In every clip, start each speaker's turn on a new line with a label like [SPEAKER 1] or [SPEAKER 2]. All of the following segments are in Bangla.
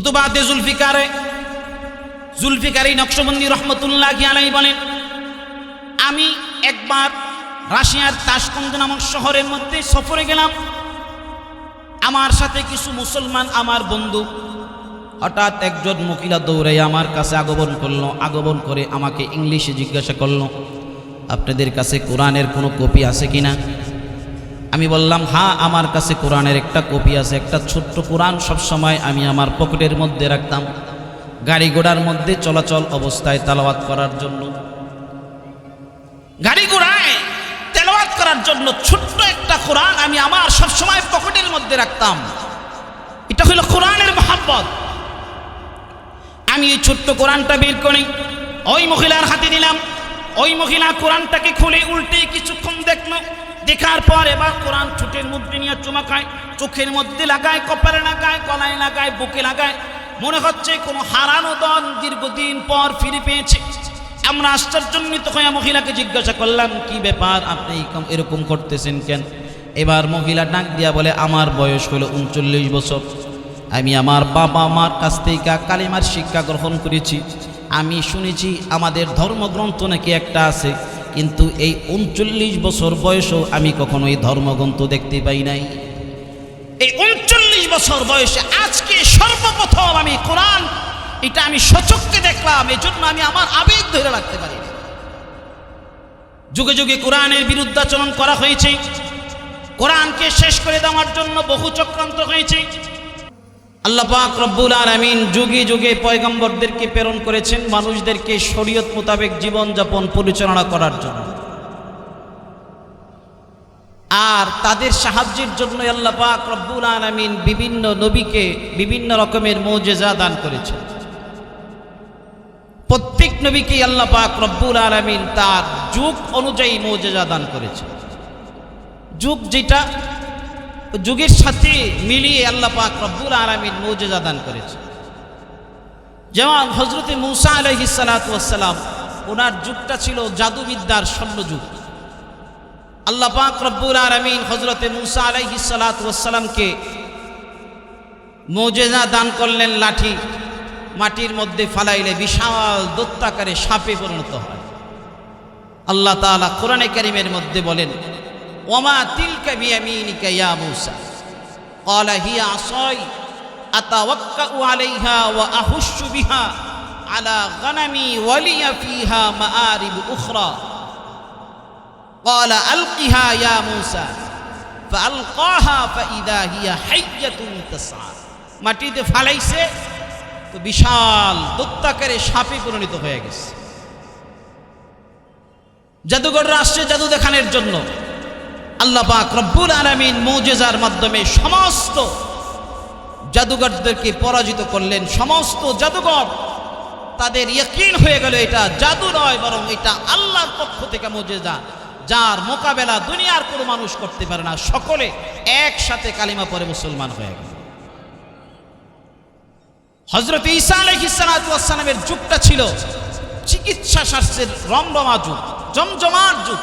[SPEAKER 1] খুতুবাতে জুলফিকারে জুলফিকারি নকশবন্দি রহমতুল্লাহ আলাই বলেন, আমি একবার রাশিয়ার তাসকন্দ নামক শহরের মধ্যে সফরে গেলাম। আমার সাথে কিছু মুসলমান, আমার বন্ধু হঠাৎ একজন মহিলা দৌড়ে আমার কাছে আগমন করল, আগমন করে আমাকে ইংলিশে জিজ্ঞাসা করল, আপনাদের কাছে কোরআনের কোনো কপি আছে কিনা? আমি বললাম হ্যাঁ আমার কাছে কোরআনের একটা কপি আছে, একটা ছোট্ট কোরআন সবসময় আমি আমার পকেটের মধ্যে রাখতাম, গাড়ি ঘোড়ার মধ্যে চলাচল অবস্থায় তালাওয়াত করার জন্য। গাড়ি ঘোড়ায় তেলাওয়াত করার জন্য ছোট্ট একটা কোরআন আমি আমার সবসময় পকেটের মধ্যে রাখতাম। এটা হলো কোরআনের মহাব্বত। আমি এই ছোট্ট কোরআনটা বের করি ওই মহিলার হাতে দিলাম, ওই মহিলা কোরআনটাকে খুলে উল্টে কিছুক্ষণ দেখল দেখার পর এবার কোরআন ঠোঁটের মধ্যে নিয়ে চুমাকায় চোখের মধ্যে লাগায়, কপালে লাগায়, গলায় লাগায়, বুকে লাগায়। মনে হচ্ছে কোনো হারানো দল দীর্ঘদিন পর ফিরে পেয়েছে। আমরা আশ্চর্যান্বিত হয়ে মহিলাকে জিজ্ঞাসা করলাম, কি ব্যাপার? আপনি এরকম করতেছেন কেন? এবার মহিলা ডাক দিয়া বলে, আমার বয়স হলো উনচল্লিশ বছর। আমি আমার বাবা মার কাছ থেকে কালিমার শিক্ষা গ্রহণ করেছি। আমি শুনেছি আমাদের ধর্মগ্রন্থ নাকি একটা আছে। কিন্তু এই উনচল্লিশ বছর বয়সেও আমি কখনো এই ধর্মগ্রন্থ দেখতে পাই নাই। এই উনচল্লিশ বছর বয়সে আজকে সর্বপ্রথম আমি কোরআন, এটা আমি সচককে দেখলাম এই জন্য আমি আমার আবেগ ধরে রাখতে পারি। যুগে যুগে কোরআনের বিরুদ্ধাচরণ করা হয়েছে। কোরআনকে শেষ করে দেওয়ার জন্য বহু চক্রান্ত হয়েছে। আল্লাহ পাক রব্বুল আলামিন যুগে যুগে পয়গম্বরদেরকে প্রেরণ করেছেন, মানুষদেরকে শরীয়ত মোতাবেক জীবনযাপন পরিচালনা করার জন্য। আর তাদের সাহায্যের জন্য আল্লাহ পাক রব্বুল আলামিন বিভিন্ন নবীকে বিভিন্ন রকমের মৌজেজা দান করেছেন। প্রত্যেক নবীকে আল্লাহ পাক রব্বুল আলামিন তার যুগ অনুযায়ী মৌজেজা দান করেছেন। যুগ যেটা যুগের সাথে মিলিয়ে আল্লাহ পাক রব্বুল আলামিন মৌজেজা দান করেছে। যেমন হজরতে মুসা আলহি সালাতাম ওনার যুগটা ছিল জাদুবিদ্যার স্বর্ণযুগ। আল্লাহ পাক রব্বুল আলমিন হজরতে মুসা আলহি সালাতামকে মৌজেজা দান করলেন লাঠি, মাটির মধ্যে ফালাইলে বিশাল দত্তাকারে সাপে পরিণত হয়। আল্লাহ তাআলা কোরআনে কারিমের মধ্যে বলেন ওমা তিলকা বিয়ামিনিকা ইয়া মূসা قال هي عصاي أتوكأ عليها وأهش بها على غنمي ولي فيها مآرب أخرى قال ألقها يا موسى فألقاها فإذا هي حية تسعى মাটিতে ফালাইছে তো বিশাল দত্তাকারে সাপে পরিণত হয়ে গেছে জাদুঘররা আসছে জাদু দেখানোর জন্য আল্লাহ রব্বুল আলামিন মৌজেজার মাধ্যমে সমস্ত জাদুঘরদেরকে পরাজিত করলেন, সমস্ত জাদুঘর তাদের ইয়কিন হয়ে গেল, এটা জাদু নয়, বরং এটা আল্লাহর পক্ষ থেকে মৌজেজা, যার মোকাবেলা দুনিয়ার কোনো মানুষ করতে পারে না, সকলে একসাথে কালিমা পরে মুসলমান হয়ে গেল। হজরত ঈসা আলহিসালামের যুগটা ছিল চিকিৎসা শাস্ত্রের রমরমা যুগ, জমজমার যুগ।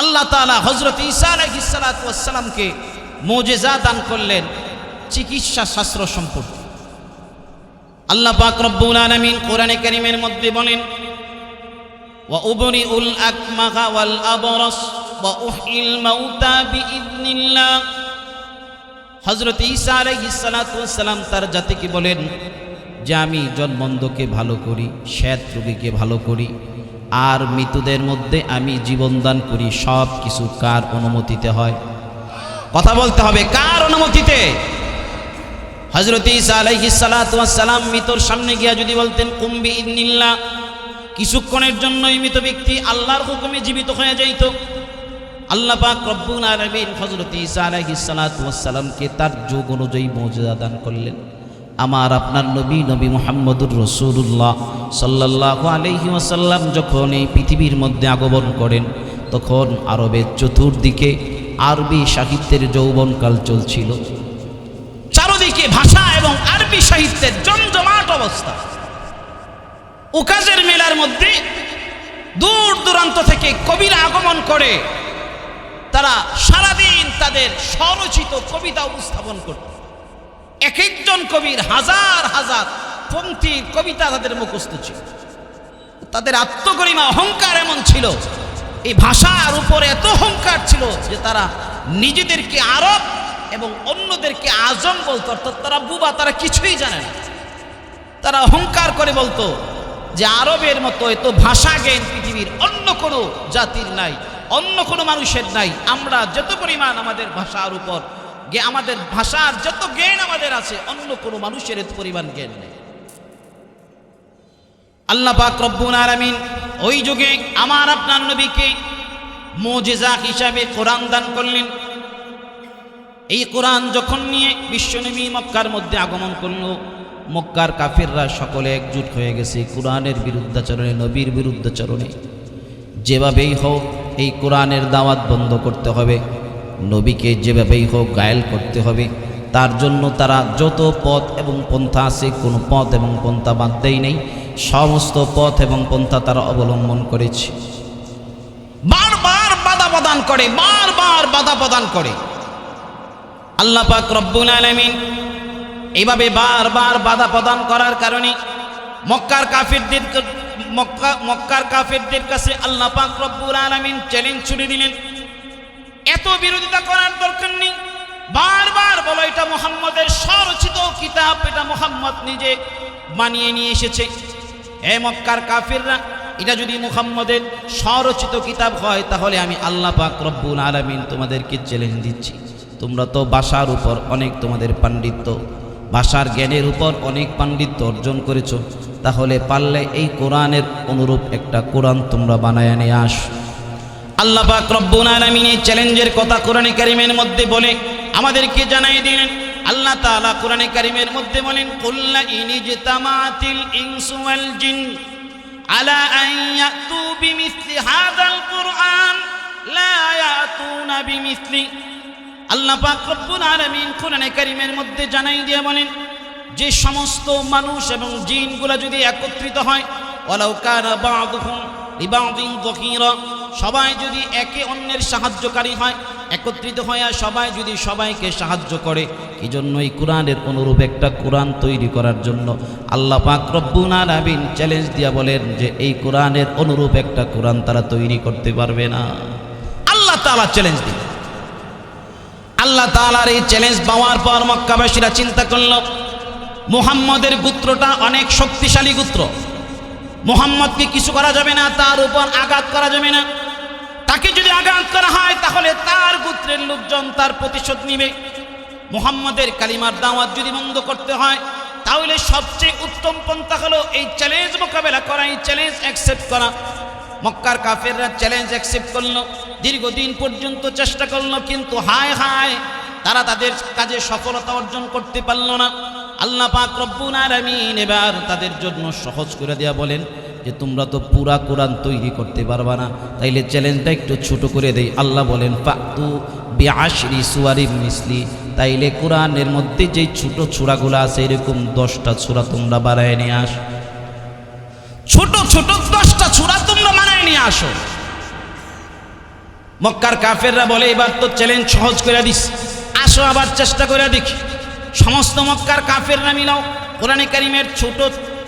[SPEAKER 1] আল্লাহ তালা হজরত ঈসা আলহিসালামকে মোজেজা দান করলেন চিকিৎসা শাস্ত্র সম্পর্কে। আল্লাহ পাক রব্বুল আলামিন কোরআনে কারীমের মধ্যে বলেন আকমাহা ওয়াল আবরাস ওয়া উহইল মাউতা বিইذنিল্লাহ হযরত ঈসা আলাইহিস সালাতু ওয়াস সালাম তার জাতিকে বলেন, যে আমি জন্মন্ধকে ভালো করি, শ্বেত রোগীকে ভালো করি আর মৃতদের মধ্যে আমি জীবনদান করি, সব কিছু কার অনুমতিতে হয়? কথা বলতে হবে, কার অনুমতিতে? হজরত ইসা মৃতর সামনে গিয়া যদি বলতেন কুম্বি ইন্নিল্লা কিছুক্ষণের জন্যই মৃত ব্যক্তি আল্লাহর হুকুমে জীবিত হয়ে যাইত। আল্লাহ পাক রব্বুল আলামিন সালাতু ওয়াস সালামকে তার যুগ অনুযায়ী মর্যাদা দান করলেন। আমার আপনার নবী নবী মোহাম্মদুর রাসূলুল্লাহ সাল্লাল্লাহু আলাইহি ওয়াসাল্লাম যখন এই পৃথিবীর মধ্যে আগমন করেন, তখন আরবের চতুর্দিকে আরবি সাহিত্যের যৌবনকাল চলছিল। চারদিকে ভাষা এবং আরবি সাহিত্যের জমজমাট অবস্থা। উকাজের মেলার মধ্যে দূর দূরান্ত থেকে কবিরা আগমন করে, তারা সারাদিন তাদের স্বরচিত কবিতা উপস্থাপন করত। এক একজন কবির হাজার হাজার পঙ্ক্তির কবিতা তাদের মুখস্থ ছিল। তাদের আত্মগরিমা, অহংকার এমন ছিল। এই ভাষার উপরে এত অহংকার ছিল যে তারা নিজেদেরকে আরব এবং অন্যদেরকে আজম বলতো, অর্থাৎ তারা বুবা, তারা কিছুই জানে না। তারা অহংকার করে বলতো যে আরবের মতো এত ভাষা জ্ঞান পৃথিবীর অন্য কোনো জাতির নাই, অন্য কোনো মানুষের নাই। আমরা যত পরিমাণ আমাদের ভাষার উপর আমাদের ভাষার যত জ্ঞান আমাদের আছে, অন্য কোনো মানুষের এত পরিমাণ জ্ঞান নেই। আল্লাহ পাক রব্বুল আলামিন ওই যুগে আমার আপনার নবীকে মোজেজা হিসাবে কোরআন দান করলেন। এই কোরআন যখন নিয়ে বিশ্বনবী মক্কার মধ্যে আগমন করল, মক্কার কাফিররা সকলে একজুট হয়ে গেছে কোরআনের বিরুদ্ধাচরণে, নবীর বিরুদ্ধাচরণে। যেভাবেই হোক, এই কোরআনের দাওয়াত বন্ধ করতে হবে। নবীকে যেভাবেই হোক গায়েল করতে হবে, তার জন্য তারা যত পথ এবং পন্থা আছে, কোনো পথ এবং পন্থা বাদ দেয় নেই, সমস্ত পথ এবং পন্থা তারা অবলম্বন করেছে। বারবার বাধা প্রদান করে, বারবার বাধা প্রদান করে। আল্লাহ পাক রব্বুল আলামিন এইভাবে বারবার বাধা প্রদান করার কারণে মক্কার কাফিরদের মক্কা মক্কার কাফিরদের কাছে আল্লাহ পাক রব্বুল আলামিন চ্যালেঞ্জ ছুড়ে দিলেন। এত বিরোধিতা করার দরকার নেই। বারবার বলো, এটা মোহাম্মদের স্বরচিত কিতাব, এটা মোহাম্মদ নিজে বানিয়ে নিয়ে এসেছে। এ মক্কার কাফিররা, এটা যদি মুহাম্মদের স্বরচিত কিতাব হয়, তাহলে আমি আল্লাহ পাক রব্বুল আলামিন তোমাদেরকে চ্যালেঞ্জ দিচ্ছি। তোমরা তো ভাষার উপর অনেক তোমাদের পাণ্ডিত্য ভাষার জ্ঞানের উপর অনেক পাণ্ডিত্য অর্জন করেছ। তাহলে পারলে এই কোরআনের অনুরূপ একটা কোরআন তোমরা বানায় নিয়ে আস। আল্লাহ পাক রব্বুল আলামিন এই চ্যালেঞ্জের কথা কোরআনে কারিমের মধ্যে বলে, আমাদেরকে জানাই দিলেন। আল্লাহ তাআলা কোরআনে কারিমের মধ্যে বলেন কুল্লা ইনিজতামাতিল ইনসু ওয়াল জিন আলা আন ইয়াতু বিমিসলি হাযাল কুরআন, লা ইয়াতুনা বিমিসলি। আল্লাহ পাক রব্বুল আলামিন কোরআনে কারিমের মধ্যে জানাই দিয়ে বলেন, যে সমস্ত মানুষ এবং জিনগুলা যদি একত্রিত হয়, ওয়ালাউ কানা বা'দুহুম লিবা'দিন সবাই যদি একে অন্যের সাহায্যকারী হয়, একত্রিত হয়ে সবাই যদি সবাইকে সাহায্য করে এই জন্য এই কোরআনের অনুরূপ একটা কোরআন তৈরি করার জন্য আল্লাহ পাক রব্বুল আলামিন চ্যালেঞ্জ দিয়া বলেন যে এই কোরআনের অনুরূপ একটা কোরআন তারা তৈরি করতে পারবে না। আল্লাহ তাআলা চ্যালেঞ্জ দিন আল্লাহ তাআলার এই চ্যালেঞ্জ পাওয়ার পর মক্কাবাসীরা চিন্তা করল, মুহাম্মদের গোত্রটা অনেক শক্তিশালী গোত্র। মুহাম্মদকে কিছু করা যাবে না, তার উপর আঘাত করা যাবে না। তাকে যদি আঘাত করা হয়, তাহলে তার গোত্রের লোকজন তার প্রতিশোধ নিবে। মুহাম্মদের কালিমার দাওয়াত যদি বন্ধ করতে হয়, তাহলে সবচেয়ে উত্তম পন্থা হলো এই চ্যালেঞ্জ মোকাবেলা করা, এই চ্যালেঞ্জ অ্যাকসেপ্ট করা। মক্কার কাফেররা চ্যালেঞ্জ অ্যাকসেপ্ট করল, দীর্ঘদিন পর্যন্ত চেষ্টা করল, কিন্তু হায় হায়, তারা তাদের কাজে সফলতা অর্জন করতে পারল না। আল্লাহ পাক রব্বুল আলামিন এবার তাদের জন্য সহজ করে দেয়া বলেন যে তোমরা তো পুরা কোরআন তৈরি করতে পারবা না, তাইলে চ্যালেঞ্জটা একটু ছোট করে দেই। আল্লাহ বলেন, ফাতু বিআশরি সুয়ারি মিসলি। তাইলে কোরআনের মধ্যে যে ছোট ছোড়াগুলো আছে, এরকম দশটা ছোড়া তোমরা বাড়ায় নিয়ে আস। ছোট ছোট দশটা ছোড়া তোমরা বানায় নিয়ে আসো। মক্কার কাফেররা বলে, এবার তো চ্যালেঞ্জ সহজ করে দিস। আসো আবার চেষ্টা করে দেখি। সমস্ত মক্কার কাফেররা মিলাও, কোরআনে কারিমের ছোট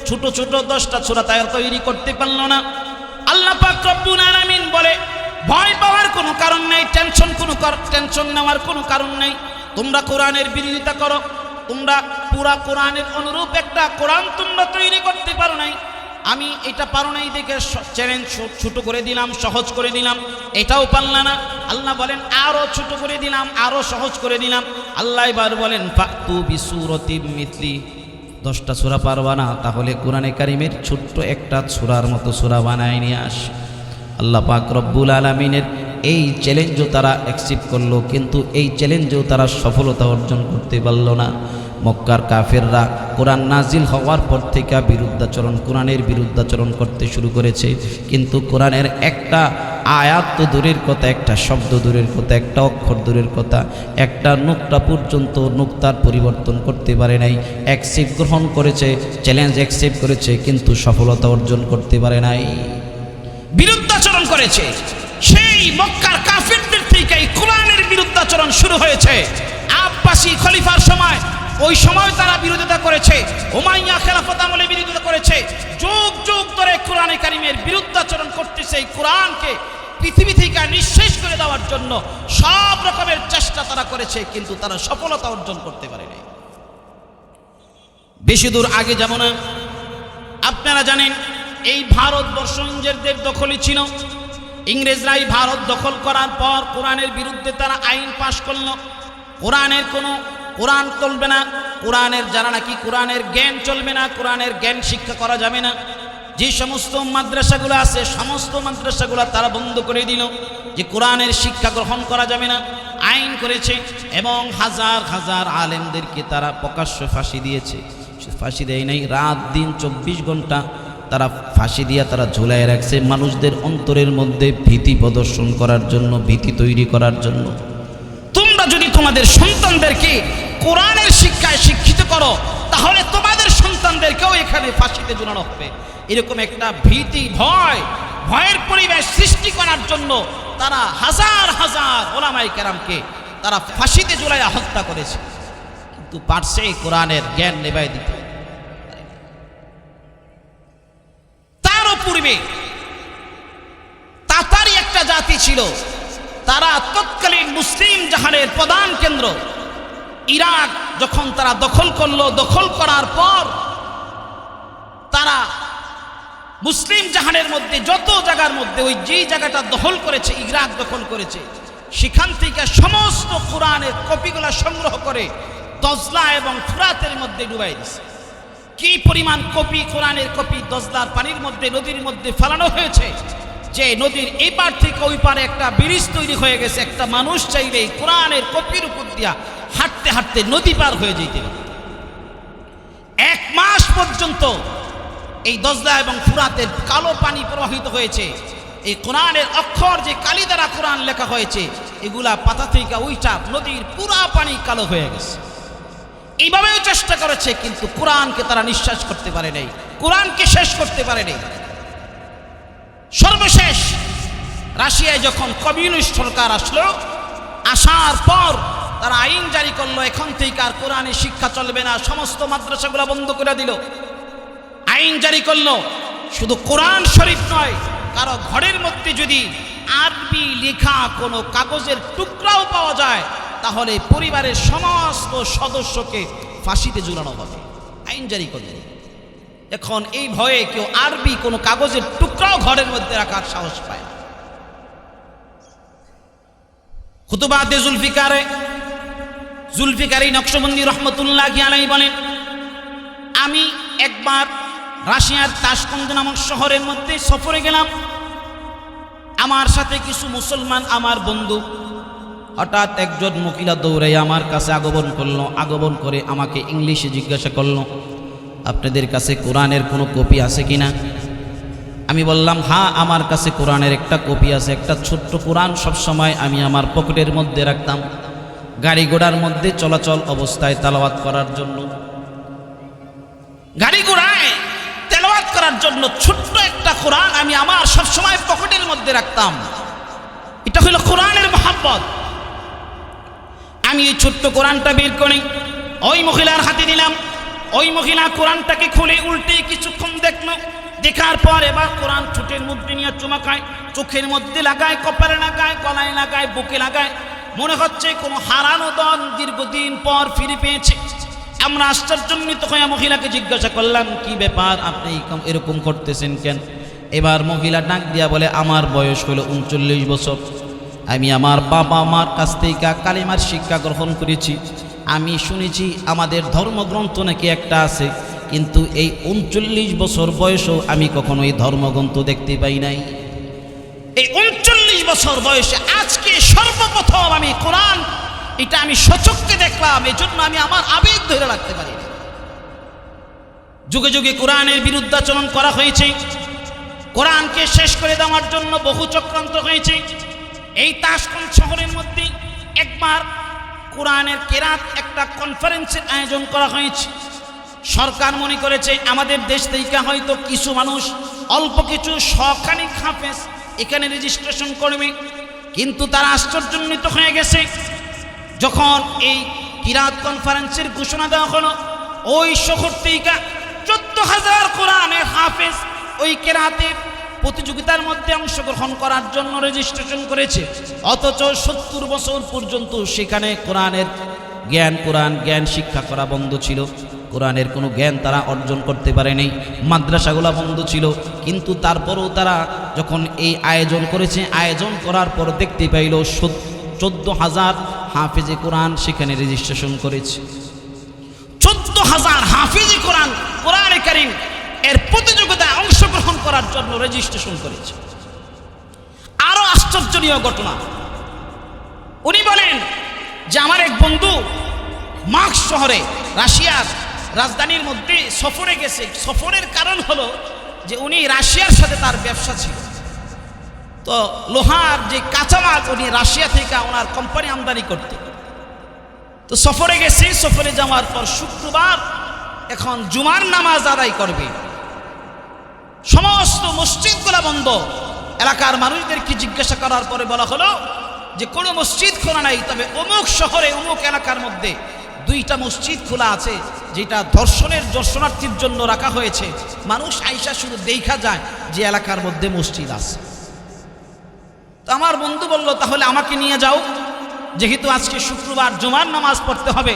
[SPEAKER 1] ছোট ছোট দশটা ছোড়া তাই তৈরি করতে পারল না। আল্লাহ পাক আলামিন বলে, ভয় পাওয়ার কোনো কারণ নেই, টেনশন কোনো টেনশন নেওয়ার কোনো কারণ নেই। তোমরা কোরআনের বিরোধিতা করো, তোমরা পুরা কোরআনের অনুরূপ একটা কোরআন তোমরা তৈরি করতে পারো নাই। আমি এটা পারো নাই দেখে চ্যালেঞ্জ ছোট করে দিলাম, সহজ করে দিলাম, এটাও পারলা না। আল্লাহ বলেন আরও ছোট করে দিলাম আরও সহজ করে দিলাম। আল্লাহ এবার বলেন, ফাতু বিসুরতি মিথলি। দশটা সুরা পারবা না, তাহলে কোরআনে কারিমের ছোট্ট একটা সুরার মতো সুরা বানায় নিয়ে আস। আল্লাহ পাক রব্বুল আলমিনের এই চ্যালেঞ্জও তারা অ্যাকসেপ্ট করল, কিন্তু এই চ্যালেঞ্জও তারা সফলতা অর্জন করতে পারল না। মক্কার কাফেররা কোরআন নাজিল হওয়ার পর থেকে বিরুদ্ধাচরণ, কোরআনের বিরুদ্ধাচরণ করতে শুরু করেছে। কিন্তু কোরআনের একটা আয়াত তো দূরের কথা, একটা শব্দ দূরের কথা, একটা অক্ষর দূরের কথা, একটা নুক্তা পর্যন্ত নুক্তার পরিবর্তন করতে পারে নাই। অ্যাকসেপ্ট গ্রহণ করেছে, চ্যালেঞ্জ অ্যাকসেপ্ট করেছে, কিন্তু সফলতা অর্জন করতে পারে নাই। বিরুদ্ধাচরণ করেছে। সেই মক্কার কাফেরদের থেকে কোরআনের বিরুদ্ধাচরণ শুরু হয়েছে। আব্বাসী খলিফার সময় ওই সময় তারা বিরোধিতা করেছে। ওমাইয়া খেলাফত আমলে বিরোধিতা করেছে। যুগ যুগ ধরে কোরআনে কারিমের বিরুদ্ধাচরণ করতেছে এই কোরআনকে পৃথিবী থেকে নিঃশেষ করে দেওয়ার জন্য সব রকমের চেষ্টা তারা করেছে, কিন্তু তারা সফলতা অর্জন করতে পারেনি। বেশি দূর আগে যাব না। আপনারা জানেন, এই ভারতবর্ষ ইংরেজদের দখলই ছিল। ইংরেজরাই ভারত দখল করার পর কোরআনের বিরুদ্ধে তারা আইন পাশ করল। কোরআনের কোনো কোরআন চলবে না, কোরআনের যারা নাকি কোরআনের জ্ঞান চলবে না, কোরআনের জ্ঞান শিক্ষা করা যাবে না। যে সমস্ত মাদ্রাসাগুলো আছে, সমস্ত মাদ্রাসাগুলো তারা বন্ধ করে দিল যে কোরআনের শিক্ষা গ্রহণ করা যাবে না, আইন করেছে এবং হাজার হাজার আলেমদেরকে তারা প্রকাশ্য ফাঁসি দিয়েছে। ফাঁসি দেয় নাই, রাত দিন চব্বিশ ঘণ্টা তারা ফাঁসি দিয়া তারা ঝুলাই রাখছে মানুষদের অন্তরের মধ্যে ভীতি প্রদর্শন করার জন্য, ভীতি তৈরি করার জন্য। তোমরা যদি তোমাদের সন্তানদেরকে কোরআনের শিক্ষায় শিক্ষিত করো, তাহলে তোমাদের সন্তানদেরকেও এখানে ফাঁসিতে ঝুলানো হবে। এরকম একটা ভীতি, ভয়, ভয়ের পরিবেশ সৃষ্টি করার জন্য তারা হাজার হাজার ওলামাই কেরামকে তারা ফাঁসিতে ঝুলাইয়া হত্যা করেছে। কিন্তু পারছে কোরআনের জ্ঞান নেবাই দিতে। তারও পূর্বে তাতারি একটা জাতি ছিল, তারা তৎকালীন মুসলিম জাহানের প্রধান কেন্দ্র। ইরাক যখন তারা দখল করল, দখল করার পর তারা মুসলিম জাহানের মধ্যে, যত জায়গার মধ্যে, ওই যেই জায়গাটা দখল করেছে, ইরাক দখল করেছে, সেখান থেকে সমস্ত কোরআনের কপিগুলা সংগ্রহ করে দজলা এবং ফুরাতের মধ্যে ডুবাই দিছে। কি পরিমাণ কপি, কোরআনের কপি দজলার পানির মধ্যে, নদীর মধ্যে ফেলানো হয়েছে যে নদীর এই পার থেকে ওই পারে একটা ব্রিজ তৈরি হয়ে গেছে। একটা মানুষ চাইলেই কোরআনের কপির উপর দিয়া হাঁটতে হাঁটতে নদী পার হয়ে যেতে পারে। এক মাস পর্যন্ত এই দজলা এবং ফুরাতের কালো পানি প্রবাহিত হয়েছে। এই কোরআনের অক্ষর যে কালি দ্বারা কোরআন লেখা হয়েছে, এগুলা পাতা থেকে ওইটা নদীর পুরা পানি কালো হয়ে গেছে। এইভাবেও চেষ্টা করেছে, কিন্তু কোরআনকে তারা নিঃশ্বাস করতে পারে নাই। কোরআনকে শেষ করতে পারে নাই। সর্বশেষ রাশিয়ায় যখন কমিউনিস্ট সরকার আসলো, আসার পর তারা আইন জারি করল, এখন থেকে আর কোরআনের শিক্ষা চলবে না। সমস্ত মাদ্রাসাগুলো বন্ধ করে দিল। আইন জারি করল। শুধু কোরআন শরীফ নয়, কারও ঘরের মধ্যে যদি আরবি লেখা কোনো কাগজের টুকরাও পাওয়া যায়, তাহলে পরিবারের সমস্ত সদস্যকে ফাঁসিতে ঝুলানো হবে। আইন জারি করলেন এখন এই ভয়ে কেউ আরবি কোনো কাগজের টুকরাও ঘরের মধ্যে রাখার সাহস পায় না। খুতুবাতে জুলফিকারে জুলফিকারি নকশবন্দি রহমতুল্লাহ আলাই বলেন, আমি একবার রাশিয়ার তাসকন্দ নামক শহরের মধ্যে সফরে গেলাম। আমার সাথে কিছু মুসলমান, আমার বন্ধু হঠাৎ একজন মহিলা দৌড়ে আমার কাছে আগমন করল, আগমন করে আমাকে ইংলিশে জিজ্ঞাসা করল, আপনাদের কাছে কোরআনের কোনো কপি আছে কি না আমি বললাম হ্যাঁ আমার কাছে কোরআনের একটা কপি আছে, একটা ছোট্ট কোরআন সবসময় আমি আমার পকেটের মধ্যে রাখতাম। গাড়ি ঘোড়ার মধ্যে চলাচল অবস্থায় তালাওয়াত করার জন্য। গাড়ি ঘোড়ায় তেলাওয়াত করার জন্য ছোট্ট একটা কোরআন আমি আমার সবসময় পকেটের মধ্যে রাখতাম। এটা হলো কোরআনের মহাব্বত। আমি এই ছোট্ট কোরআনটা বের করি ওই মহিলার হাতে দিলাম। ওই মহিলা কোরআনটাকে খুলে উল্টে কিছুক্ষণ দেখল। দেখার পর এবার কোরআন ঠোঁটের মধ্যে নিয়ে চুমা খায়, চোখের মধ্যে লাগায়, কপালে লাগায়, গলায় লাগায়, বুকে লাগায়। মনে হচ্ছে কোনো হারানো দল দীর্ঘদিন পর ফিরে পেয়েছে। আমরা আশ্চর্যান্বিত হয়ে মহিলাকে জিজ্ঞাসা করলাম, কি ব্যাপার? আপনি এরকম করতেছেন কেন? এবার মহিলা ডাক দিয়া বলে, আমার বয়স হলো উনচল্লিশ বছর। আমি আমার বাবা মার কাছ থেকে কালিমার শিক্ষা গ্রহণ করেছি। আমি শুনেছি আমাদের ধর্মগ্রন্থ নাকি একটা আছে, কিন্তু এই উনচল্লিশ বছর বয়সেও আমি কখনো এই ধর্মগ্রন্থ দেখতে পাই নাই। এই উনচল্লিশ বছর বয়সে আজকে সর্বপ্রথম আমি কোরআন, এটা আমি সচককে দেখলাম এই জন্য আমি আমার আবেগ ধরে রাখতে পারি। যুগে যুগে কোরআনের বিরুদ্ধাচরণ করা হয়েছে, কোরআনকে শেষ করে দেওয়ার জন্য বহু চক্রান্ত হয়েছে এই তাসকন্দ শহরের মধ্যে একবার কোরআনের কেরাত একটা কনফারেন্সের আয়োজন করা হয়েছে সরকার মনে করেছে, আমাদের দেশ থেকে হয়তো কিছু মানুষ অল্প কিছু শখানিক হাফেজ এখানে রেজিস্ট্রেশন করবে। কিন্তু তারা আশ্চর্যান্বিত হয়ে গেছে। যখন এই কিরাত কনফারেন্সের ঘোষণা দেওয়া হলো, ওই শহর থেকে চোদ্দ হাজার কোরআনের হাফেজ ওই কেরাতের প্রতিযোগিতার মধ্যে অংশগ্রহণ করার জন্য রেজিস্ট্রেশন করেছে। অথচ সত্তর বছর পর্যন্ত সেখানে কোরআনের জ্ঞান, কোরআন জ্ঞান শিক্ষা করা বন্ধ ছিল। কোরআনের কোনো জ্ঞান তারা অর্জন করতে পারেনি। মাদ্রাসাগুলা বন্ধ ছিল। কিন্তু তারপরও তারা যখন এই আয়োজন করেছে, আয়োজন করার পর দেখতে পাইল চোদ্দ হাজার হাফেজে কোরআন সেখানে রেজিস্ট্রেশন করেছে। চোদ্দ হাজার হাফিজি কোরআন, কোরআনে কারিম এর প্রতিযোগিতায় অংশগ্রহণ করার জন্য রেজিস্ট্রেশন করেছে। আরও আশ্চর্যনীয় ঘটনা। উনি বলেন যে, আমার এক বন্ধু মার্কস শহরে, রাশিয়ার রাজধানীর মধ্যে সফরে গেছে। সফরের কারণ হলো যে উনি রাশিয়ার সাথে তার ব্যবসা ছিল। তো লোহার যে কাঁচামাল উনি রাশিয়া থেকে ওনার কোম্পানি আমদানি করত। তো সফরে গেছে। সফরে যাওয়ার পর শুক্রবার এখন জুমার নামাজ আদায় করবে। সমস্ত মসজিদগুলো বন্ধ। এলাকার মানুষদেরকে জিজ্ঞাসা করার পরে বলা হলো যে কোনো মসজিদ খোলা নাই, তবে অমুক শহরে অমুক এলাকার মধ্যে দুইটা মসজিদ খোলা আছে, যেটা দর্শনের দর্শনার্থীর জন্য রাখা হয়েছে। মানুষ আইসা শুধু দেখা যায় যে এলাকার মধ্যে মসজিদ আছে। তো আমার বন্ধু বলল, তাহলে আমাকে নিয়ে যাও। যেহেতু আজকে শুক্রবার জুমার নামাজ পড়তে হবে,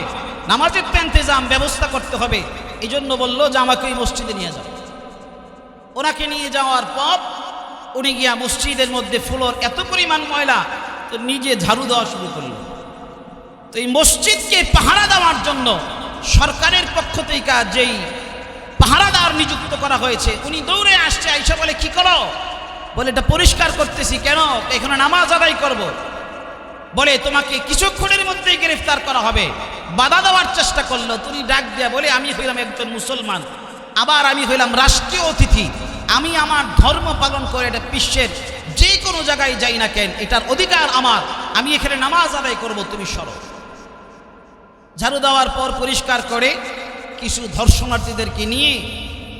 [SPEAKER 1] নামাজের তো ইন্তজাম, ব্যবস্থা করতে হবে। এই জন্য বলল যে, আমাকে ওই মসজিদে নিয়ে যাও। ওনাকে নিয়ে যাওয়ার পর উনি গিয়া মসজিদের মধ্যে ফুলোর এত পরিমাণ ময়লা, তো নিজে ঝাড়ু দেওয়া শুরু করল তো এই মসজিদকে পাহারা দেওয়ার জন্য সরকারের পক্ষ থেকে যেই পাহারাদার নিযুক্ত করা হয়েছে, উনি দৌড়ে আসছে, আইসা বলে, কি করো? বলে, এটা পরিষ্কার করতেছি, কেন? এখানে নামাজ আদায় করব। বলে, তোমাকে কিছুক্ষণের মধ্যেই গ্রেফতার করা হবে। বাধা দেওয়ার চেষ্টা করল তুমি ডাক দিয়া বলে, আমি হইলাম একজন মুসলমান, আবার আমি হইলাম রাষ্ট্রীয় অতিথি। আমি আমার ধর্ম পালন করে এটা বিশ্বের যে কোনো জায়গায় যাই না কেন, এটার অধিকার আমার। আমি এখানে নামাজ আদায় করব, তুমি সরো। ঝাড়ু দেওয়ার পর পরিষ্কার করে কিছু ধর্ষণার্থীদেরকে নিয়ে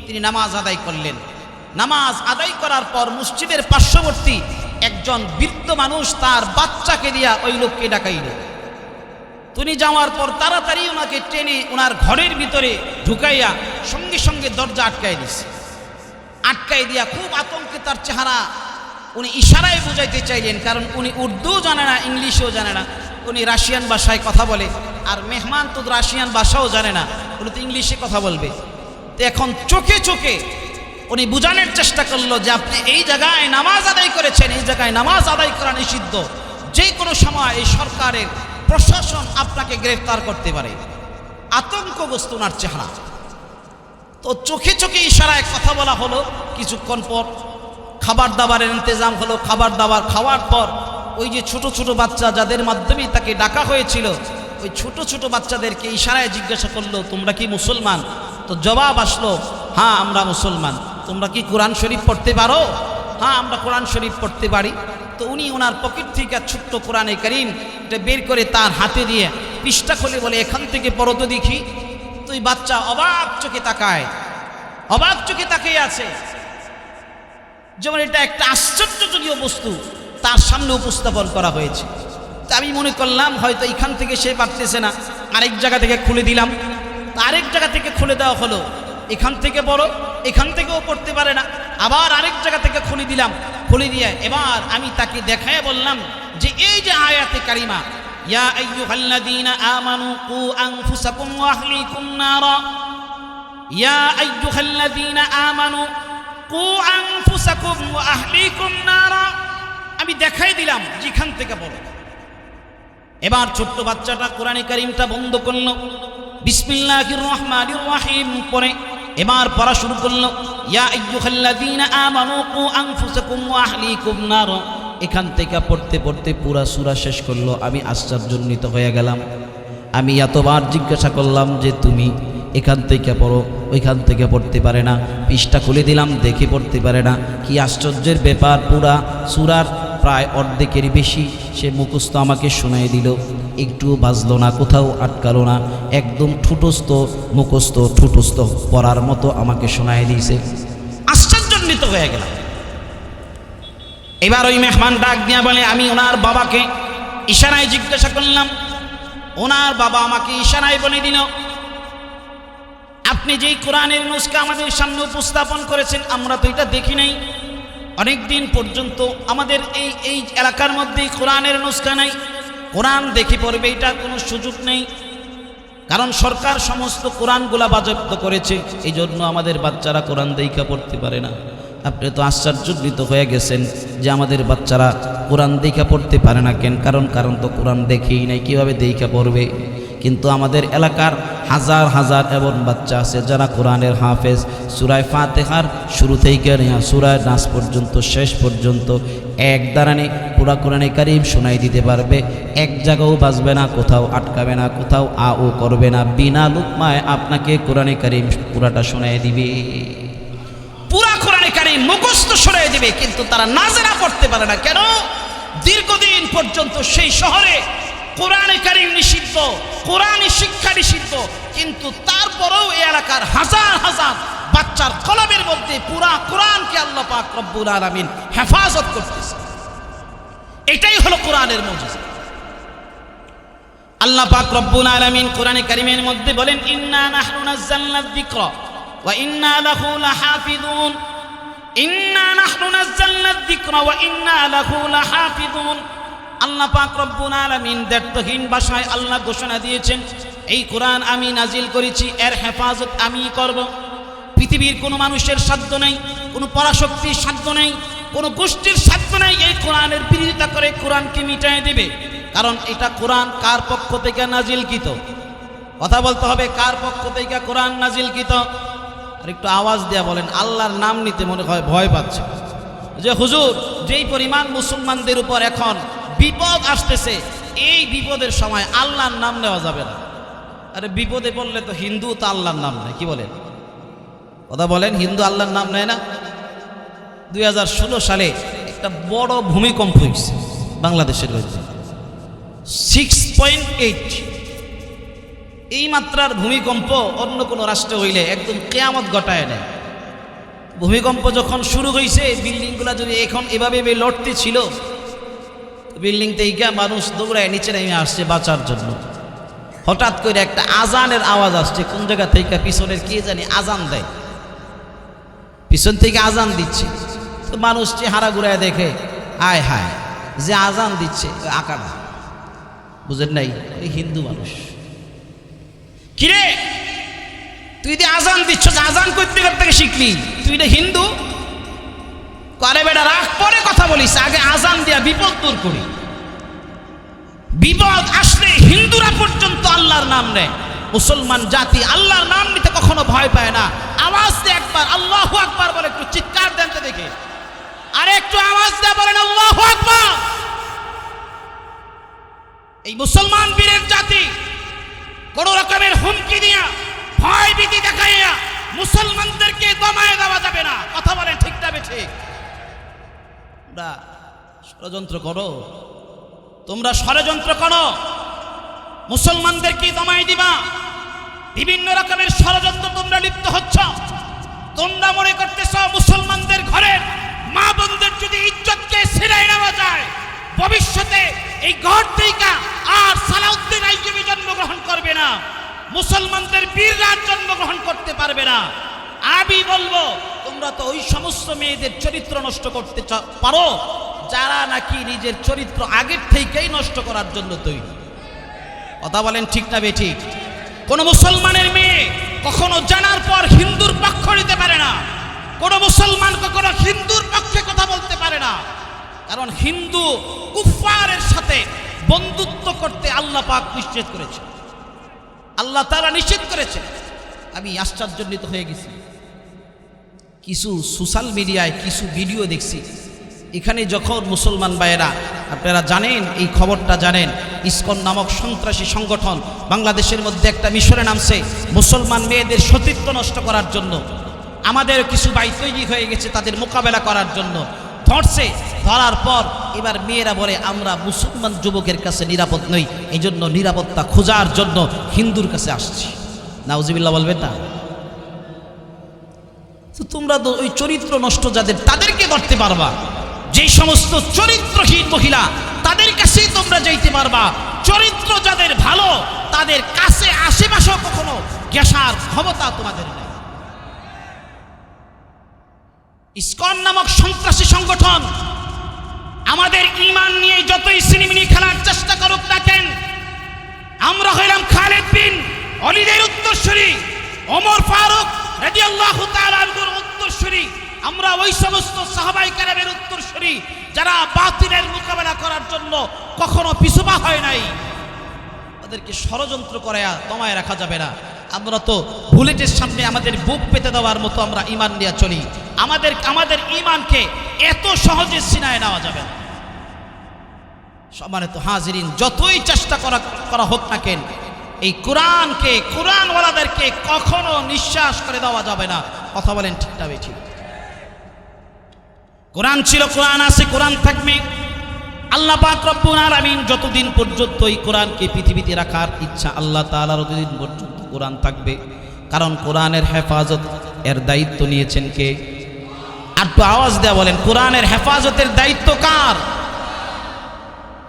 [SPEAKER 1] তিনি নামাজ আদায় করলেন। নামাজ আদায় করার পর মসজিদের পার্শ্ববর্তী একজন বৃদ্ধ মানুষ তার বাচ্চাকে দিয়া ওই লোককে ডাকাইল। তিনি যাওয়ার পর তাড়াতাড়ি ওনাকে টেনে ওনার ঘরের ভিতরে ঢুকাইয়া সঙ্গে সঙ্গে দরজা আটকাই দিছে। আটকাই দিয়া খুব আতঙ্কে তার চেহারা উনি ইশারায় বুঝাইতে চাইলেন, কারণ উনি উর্দুও জানে না, ইংলিশও জানে না। উনি রাশিয়ান ভাষায় কথা বলে। আর মেহমান তো রাশিয়ান ভাষাও জানে না, উনি তো ইংলিশে কথা বলবে। তো এখন চোখে চোখে উনি বুঝানোর চেষ্টা করল যে আপনি এই জায়গায় নামাজ আদায় করেছেন, এই জায়গায় নামাজ আদায় করা নিষিদ্ধ। যে কোনো সময় এই সরকারের প্রশাসন আপনাকে গ্রেফতার করতে পারে। আতঙ্কগ্রস্ত ওনার চেহারা। তো চোখে চোখে ইশারায় কথা বলা হলো, কিছুক্ষণ পর খাবার দাবারের ইন্তজাম হলো, খাবার দাবার খাওয়ার পর ওই যে ছোট ছোট বাচ্চা যাদের মাধ্যমে তাকে ডাকা হয়েছিল, ওই ছোট ছোট বাচ্চাদেরকে ইশারায় জিজ্ঞাসা করল, তোমরা কি মুসলমান? তো জবাব আসলো হ্যাঁ আমরা মুসলমান। তোমরা কি কোরআন শরীফ পড়তে পারো? হ্যাঁ আমরা কোরআন শরীফ পড়তে পারি। তো উনি ওনার পকেট থেকে ছোট্ট কোরআনে করিম এটা বের করে তার হাতে দিয়ে পৃষ্ঠা খুলে বলে, এখান থেকে পড়ো তো দেখি। তুই বাচ্চা অবাক চোখে তাকায়, অবাক চোখে তাকিয়ে আছে। যেমন এটা একটা আশ্চর্যজনীয় বস্তু। তার সামনে উপস্থাপন করা হয়েছে। তা আমি মনে করলাম, হয়তো এখান থেকে সে পারতেছে না। আরেক জায়গা থেকে খুলে দিলাম। আরেক জায়গা থেকে খুলে দেওয়া হলো। এখান থেকে বড়, এখান থেকেও পড়তে পারে না। আবার আরেক জায়গা থেকে খুলে দিলাম। খুলে দিয়ে এবার আমি তাকে দেখায় বললাম যে, এই যে আয়াতে কারিমা, ইয়া আমানু ইয়া আমানু নারা। আমি দেখাই দিলাম যেখান থেকে বলো এবার ছোট্ট বাচ্চাটা কোরআনে কারিমটা বন্ধ করল। বিসমিল্লাহির রহমানির রহিম পরে এবার পড়া শুরু করল। ইয়া কু এখান থেকে পড়তে পড়তে পুরা সূরা শেষ করল। আমি আশ্চর্যান্বিত হয়ে গেলাম। আমি এতবার জিজ্ঞাসা করলাম যে তুমি এখান থেকে পড়ো, ওইখান থেকে পড়তে পারে না। পৃষ্ঠা খুলে দিলাম, দেখে পড়তে পারে না। কি আশ্চর্যের ব্যাপার, পুরা সুরার প্রায় অর্ধেকের বেশি। সে মুখস্থ আমাকে শোনাই দিল, একটুও বাজলো না, কোথাও আটকালো না, একদম ঠুটস্থ, মুখস্থ, ঠুটস্থ পড়ার মতো আমাকে শোনাই দিয়েছে। আশ্চর্যান্বিত হয়ে গেলাম। এবার ওই মেহমান ডাক দিয়া বলে, আমি ওনার বাবাকে ইশারায় জিজ্ঞাসা করলাম। ওনার বাবা আমাকে ইশারায় বলে দিল, আপনি যেই কোরআনের নুস্কা আমাদের সামনে উপস্থাপন করেছেন, আমরা তো এটা দেখি নাই। অনেক দিন পর্যন্ত আমাদের এই এই এলাকার মধ্যেই কোরআনের নুস্কা নাই। কোরআন দেখে পড়বে, এটা কোনো সুযোগ নেই। কারণ সরকার সমস্ত কোরআনগুলা বাজেপ্ত করেছে এই জন্য আমাদের বাচ্চারা কোরআন দেখা পড়তে পারে না। আপনি তো আশ্চর্যজনিত হয়ে গেছেন যে আমাদের বাচ্চারা কোরআন দেখা পড়তে পারে না কেন? কারণ কারণ তো কোরআন দেখেই নাই, কীভাবে দেখা পড়বে? কিন্তু আমাদের এলাকার হাজার হাজার এমন বাচ্চা আছে যারা কোরআনের হাফেজ। সুরায় ফাতেহার শুরু থেকে সুরায় নাচ পর্যন্ত, শেষ পর্যন্ত এক দাঁড়ানে পুরা কোরআনে কারিম শোনাই দিতে পারবে। এক জায়গাও বাঁচবে না, কোথাও আটকাবে না, কোথাও আ ও করবে না। বিনা লুকমায় আপনাকে কোরআনে কারিম পুরাটা শোনাই দিবে। পুরা কোরআনে কারিম মুখস্থ শোনাই দিবে, কিন্তু তারা নাজেরা পড়তে পারে না। কেন? দীর্ঘদিন পর্যন্ত সেই শহরে কোরআনে কারিম নিষিদ্ধ, কোরআনী শিক্ষা নিষিদ্ধ, কিন্তু তারপরেও এই এলাকার হাজার হাজার বাচ্চার কলমের মধ্যে পুরা কোরআনকে আল্লাহ পাক রব্বুল আলামিন হেফাজত করতেছে। এটাই হলো কোরআনের মজিজা। আল্লাহ পাক রব্বুল আলামিন কোরআনে কারিমের মধ্যে বলেন, ইন্না নাহনু নাযালনা যিকরা ওয়া ইন্না লাহু লাহাফিজুন ইন্না নাহনু নাযালনা যিকরা ওয়া ইন্না লাহু লাহাফিজুন আল্লাহ পাক রব্বুল আলামিন দ্ব্যর্থহীন ভাষায় আল্লাহ ঘোষণা দিয়েছেন, এই কোরআন আমি নাজিল করেছি, এর হেফাজত আমি করব। পৃথিবীর কোনো মানুষের সাধ্য নেই, কোনো পরাশক্তির সাধ্য নেই, কোনো গোষ্ঠীর সাধ্য নেই এই কোরআনের বিরোধিতা করে কোরআনকে মিটাই দেবে। কারণ এটা কোরআন কার পক্ষ থেকে নাজিলকৃত? কথা বলতে হবে, কার পক্ষ থেকে কোরআন নাজিলকৃত? আর একটু আওয়াজ দেয়া বলেন, আল্লাহর নাম নিতে মনে হয় ভয় পাচ্ছে। যে হুজুর, যেই পরিমাণ মুসলমানদের উপর এখন বিপদ আসতেছে, এই বিপদের সময় আল্লাহর নাম নেওয়া যাবে না। আরে বিপদে পড়লে তো হিন্দু তো আল্লাহর নাম নেয়, কি বলেন? কথা বলেন, হিন্দু আল্লাহর নাম নেয় না? দুই হাজার ষোলো সালে একটা বড় ভূমিকম্প হয়েছে বাংলাদেশের মধ্যে। সিক্স পয়েন্ট এইট এই মাত্রার ভূমিকম্প অন্য কোনো রাষ্ট্রে হইলে একদম কেয়ামত ঘটায় নেয় ভূমিকম্প যখন শুরু হয়েছে বিল্ডিংগুলো যদি এখন এভাবে লড়তে ছিল বিল্ডিং থেকে মানুষ দৌড়ায়, নিচে নেমে আসছে বাঁচার জন্য। হঠাৎ করে একটা আজানের আওয়াজ আসছে। কোন জায়গা থেকে? পিছনের কে জানি আজান দেয়। পিছন থেকে আজান দিচ্ছে। তো মানুষ চেহারা ঘুরায় দেখে আয় হায়, যে আজান দিচ্ছে আকারা বুঝেন নাই? ওই হিন্দু মানুষ। কিরে? তুই যে আজান দিচ্ছ আজান করতে করতে শিখলি? তুই এটা হিন্দু? করে বেটা রাখ পরে কথা বলিস। আগে আজান দিয়া বিপদ দূর করি। বিপদ আসলে হিন্দুরা পর্যন্ত আল্লাহর নাম নেয়। মুসলমান জাতি আল্লাহর নাম নিতে কখনো ভয় পায় না। আওয়াজ দিয়ে একবার, আল্লাহ আকবার বলে, একটু চিৎকার দেন তো দেখে। আর একটু আওয়াজ দেয় বলেন, আল্লাহ আকবার। এই মুসলমান বীরের জাতি কোন রকমের হুমকি দিয়া ভয় ভীতি দেখাইয়া মুসলমানদেরকে দমায় দেওয়া যাবে না। কথা বলেন ঠিক না ঠিক। তোমরা ষড়যন্ত্র করো। তোমরা ষড়যন্ত্র করো। মুসলমানদের কি দমাই দিবা। বিভিন্ন রকমের ষড়যন্ত্র তোমরা লিপ্ত হচ্ছ। তোমরা মনে করতেছ মুসলমানদের ঘরের মা বোনদের যদি ইজ্জতকে ছিনাই নেওয়া যায়, ভবিষ্যতে এই ঘর থেকে আর সালাউদ্দিন আইজমি জন্মগ্রহণ করবে না। মুসলমানদের বীররা জন্মগ্রহণ করতে পারবে না। আমি বলব তোমরা তো ওই সমস্ত মেয়েদের চরিত্র নষ্ট করতে পারো? যারা নাকি নিজের চরিত্র আগের থেকেই নষ্ট করার জন্য তৈরি। কথা বলেন ঠিক না বে ঠিক কোন মুসলমানের মেয়ে কখনো জানার পর হিন্দুর পক্ষ নিতে পারে না। কোন মুসলমান কখনো হিন্দুর পক্ষে কথা বলতে পারে না। কারণ হিন্দু কুফারের সাথে বন্ধুত্ব করতে আল্লাহ পাক নিশ্চিত করেছে আল্লাহ তারা নিশ্চিত করেছে আমি আশ্চর্যান্বিত হয়ে গেছি। কিছু সোশ্যাল মিডিয়ায় কিছু ভিডিও দেখছি। এখানে যখন মুসলমান ভাইয়েরা, আপনারা জানেন, এই খবরটা জানেন, ইসকন নামক সন্ত্রাসী সংগঠন বাংলাদেশের মধ্যে একটা মিশরে নামছে, মুসলমান মেয়েদের সতীত্ব নষ্ট করার জন্য। আমাদের কিছু ভাই তৈরি হয়ে গেছে তাদের মোকাবেলা করার জন্য। ধরছে, ধরার পর এবার মেয়েরা বলে, আমরা মুসলমান যুবকের কাছে নিরাপদ নই এই জন্য নিরাপত্তা খোঁজার জন্য হিন্দুর কাছে আসছি। নাউজিবিল্লাহ বলবেন না? তো তোমরা তো ওই চরিত্র নষ্ট যাদের, তাদেরকে ধরতে পারবা। যেই সমস্ত চরিত্রহীন মহিলা, তাদের কাছেই তোমরা যাইতে পারবা। চরিত্র যাদের ভালো, তাদের কাছে আশেপাশেও কখনো গেসার ক্ষমতা তোমাদের নেই। ইসকন নামক সন্ত্রাসী সংগঠন আমাদের ইমান নিয়ে যতই সিনেমিনি খেলার চেষ্টা করুক না কেন, আমরা হইলাম খালেদ বিন অলিদের উত্তরসূরি, ওমর ফারুক রাদিয়াল্লাহু তাআলা আনহুর উত্তরসূরি। আমরা ওই সমস্ত সাহাবাই কেরামের উত্তরসূরি যারা বাতিলের মোকাবেলা করার জন্য কখনো পিছুপা হয় নাই। ওদেরকে ষড়যন্ত্র করে দমায় রাখা যাবে না। আমরা তো বুলেটের সামনে আমাদের বুক পেতে দেওয়ার মতো আমরা ইমান নিয়ে চলি। আমাদের আমাদের ইমানকে এত সহজে সিনায় নেওয়া যাবে না। সম্মানিত হাজিরিন, যতই চেষ্টা করা করা হোক না কেন এই কোরআনকে, কোরআনওয়ালাদেরকে কখনো নিঃশ্বাস করে দেওয়া যাবে না। কথা বলেন ঠিকটা ঠিক কোরআন ছিল, কোরআন আছে, কোরআন থাকবে। আল্লাহ পাক যতদিন পর্যন্ত এই কোরআনকে পৃথিবীতে রাখার ইচ্ছা, আল্লাহ তাআলার ততদিন পর্যন্ত কোরআন থাকবে, কারণ কোরআনের হেফাজত এর দায়িত্ব নিয়েছেন কে? আর একটু আওয়াজ দেয়া বলেন, কোরআনের হেফাজতের দায়িত্ব কার?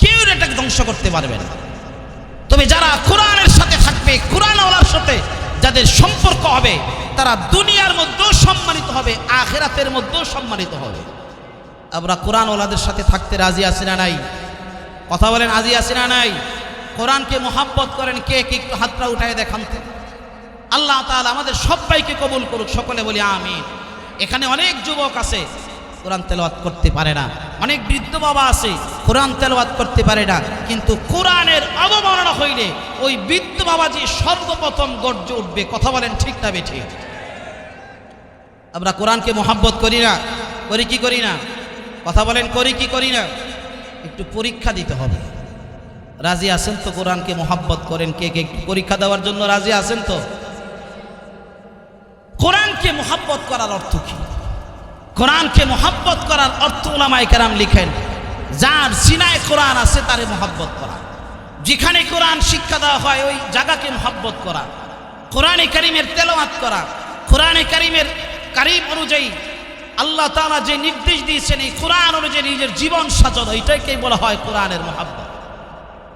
[SPEAKER 1] কেউ এটাকে ধ্বংস করতে পারবে না। তবে যারা কোরআনের সাথে থাকবে, কোরআনওয়ালার সাথে যাদের সম্পর্ক হবে, তারা দুনিয়ার মধ্যেও সম্মানিত হবে, আখেরাতের মধ্যেও সম্মানিত হবে। আমরা কোরআনওয়ালাদের সাথে থাকতে রাজি আছি না নাই? কথা বলেন আজি আছি না নাই? কোরআনকে মোহাব্বত করেন কে? কে একটু হাতটা উঠায় দেখান। আল্লাহ তাআলা আমাদের সবাইকে কবুল করুক, সকলে বলি আমি এখানে অনেক যুবক আছে, কোরআন তেলাওয়াত করতে পারে না। অনেক বৃদ্ধ বাবা আছে, কোরআন তেলাওয়াত করতে পারে না, কিন্তু কোরআনের অবমাননা হইলে ওই বৃদ্ধ বাবা যে সর্বপ্রথম গর্জে উঠবে, কথা বলেন ঠিক না বেঠি। আমরা কোরআনকে মোহাব্বত করি না, করি কি করি না? কথা বলেন, করি কি করি না? একটু পরীক্ষা দিতে হবে। রাজি আছেন তো কোরআনকে মোহাব্বত করেন? কে কে পরীক্ষা দেওয়ার জন্য রাজি আছেন তো? কোরআনকে মোহাব্বত করার অর্থ কি? কোরআনকে মোহাব্বত করার অর্থ ওলামায় কেরাম লিখেন, যার সিনায় কোরআন আছে তারে মোহাব্বত করা। যেখানে কোরআন শিক্ষা দেওয়া হয়, ওই জায়গাকে মোহাব্বত করা। কোরআনে কারিমের তেলাওয়াত করা। কোরআনে কারিমের কারিম অনুযায়ী আল্লাহ তাআলা যে নির্দেশ দিয়েছেন, এই কোরআন অনুযায়ী নিজের জীবন সাজানো, এটাকেই বলা হয় কোরআনের মোহাব্বত।